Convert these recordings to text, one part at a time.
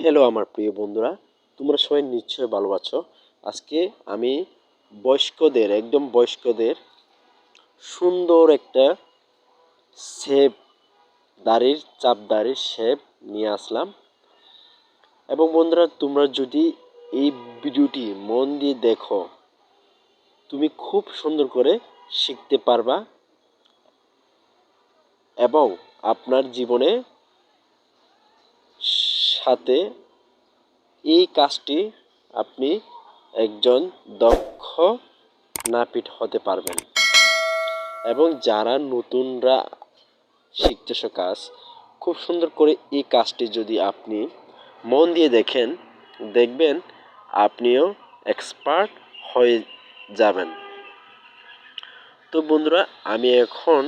Hello আমার প্রিয় বন্ধুরা। তোমরা সবাই নিশ্চয়ই ভালো আছো। আজকে আমি বয়স্কদের, একদম বয়স্কদের সুন্দর একটা শেপ দাড়ির, চাপ দাড়ির শেপ নিয়ে আসলাম। এবং বন্ধুরা, তোমরা যদি এই ভিডিওটি মন দিয়ে দেখো, তুমি খুব সুন্দর করে শিখতে পারবা। এবং আপনার জীবনে সাথে এই কাজটি আপনি একজন দক্ষ নাপিত হতে পারবেন। এবং যারা নতুনরা শিখতেছ কাজ, খুব সুন্দর করে এই কাজটি যদি আপনি মন দিয়ে দেখেন, দেখবেন আপনিও এক্সপার্ট হয়ে যাবেন। তো বন্ধুরা, আমি এখন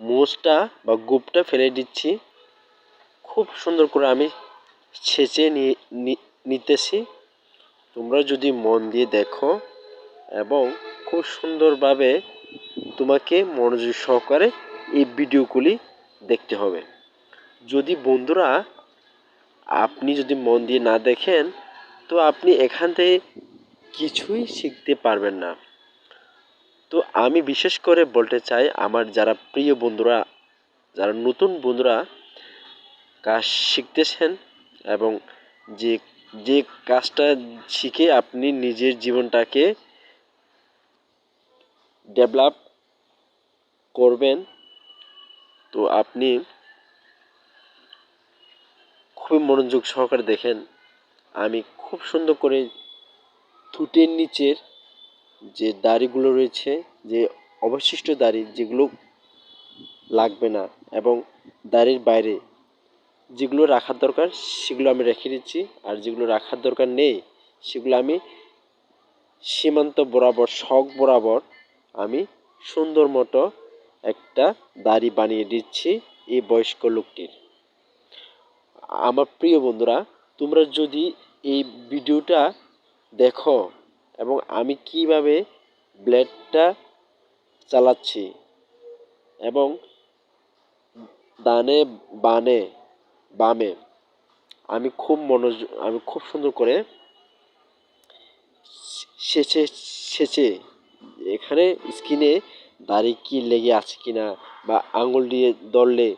মোজটা বা গুপটা ফেলে দিচ্ছি। খুব সুন্দর করে আমি ছেঁচে নিতেছি। তোমরা যদি মন দিয়ে দেখো এবং খুব সুন্দরভাবে তোমাকে মনোযোগ সহকারে এই ভিডিওগুলি দেখতে হবে। যদি বন্ধুরা আপনি যদি মন দিয়ে না দেখেন, তো আপনি এখান থেকে কিছুই শিখতে পারবেন না। তো আমি বিশেষ করে বলতে চাই, আমার যারা প্রিয় বন্ধুরা, যারা নতুন বন্ধুরা কাজ শিখতেছেন এবং যে যে কাজটা শিখে আপনি নিজের জীবনটাকে ডেভেলপ করবেন, তো আপনি খুবই মনোযোগ সহকারে দেখেন। আমি খুব সুন্দর করে থুটের নিচের যে দাড়িগুলো রয়েছে, যে অবশিষ্ট দাড়ি, যেগুলো লাগবে না এবং দাড়ির বাইরে যেগুলো রাখার দরকার, সেগুলো আমি রেখে দিচ্ছি। আর যেগুলো রাখার দরকার নেই, সেগুলো আমি সীমান্ত বরাবর শখ বরাবর আমি সুন্দর মতো একটা দাড়ি বানিয়ে দিচ্ছি এই বয়স্ক লোকটির। আমার প্রিয় বন্ধুরা, তোমরা যদি এই ভিডিওটা দেখো এবং আমি কীভাবে ব্লেডটা চালাচ্ছি এবং দানে বানে বামে। আমি খুব মনোযোগ আমি খুব সুন্দর করে সেচে সেচে এখানে স্কিনে দাড়ি কি লেগে আছে কিনা বা আঙুল দিয়ে দললে